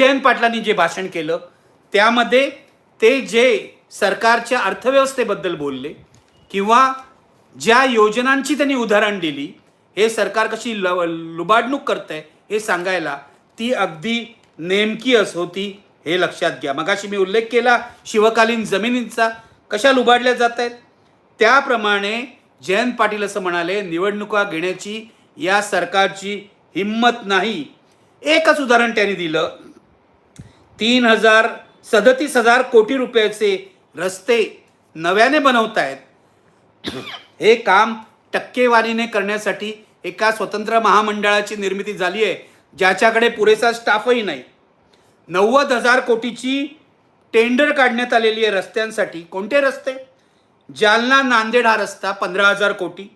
जयंत पाटलांनी जे भाषण केलं त्यामध्ये ते जे सरकारच्या अर्थव्यवस्थेबद्दल बोलले किंवा ज्या योजनांची त्यांनी उदाहरण दिली हे सरकार कशी ल लुबाडणूक करतंय हे सांगायला ती अगदी नेमकी अस होती हे लक्षात घ्या. मगाशी मी उल्लेख केला शिवकालीन जमिनींचा कशा लुबाडल्या जात आहेत त्याप्रमाणे जयंत पाटील असं म्हणाले निवडणुका घेण्याची या सरकारची हिंमत नाही. एकच उदाहरण त्यांनी दिलं तीन हजार सदतीस हजार कोटी रुपयाचे रस्ते नव्याने बनवतायत. हे काम टक्केवारीने करण्यासाठी एका स्वतंत्र महामंडळाची निर्मिती झाली आहे ज्याच्याकडे पुरेसा स्टाफही नाही. नव्वद हजार कोटीची टेंडर काढण्यात आलेली आहे रस्त्यांसाठी. कोणते रस्ते? जालना नांदेड हा रस्ता पंधरा हजार कोटी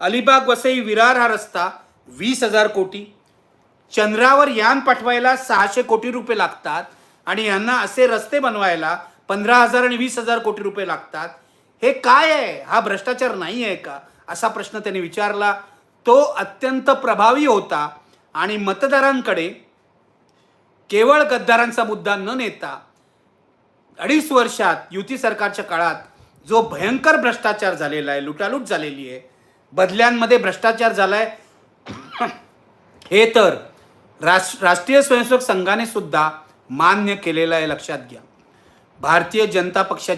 अलिबाग वसई विरार हा रस्ता वीस हजार कोटी चंद्रावर यान पाठवायला सहाशे कोटी रुपये लागतात आणि यांना असे रस्ते बनवायला पंधरा हजार आणि वीस हजार कोटी रुपये लागतात. हे काय आहे? हा भ्रष्टाचार नाही आहे का? असा प्रश्न त्यांनी विचारला. तो अत्यंत प्रभावी होता आणि मतदारांकडे केवळ गद्दारांचा मुद्दा न नेता अडीच वर्षात युती सरकारच्या काळात जो भयंकर भ्रष्टाचार झालेला आहे लुटालूट झालेली आहे बदल्यांमध्ये भ्रष्टाचार झाला आहे हे तर राष राष्ट्रीय स्वयंसेवक संघाने सुद्धा मान्य केलेलं आहे लक्षात घ्या. भारतीय जनता पक्षाची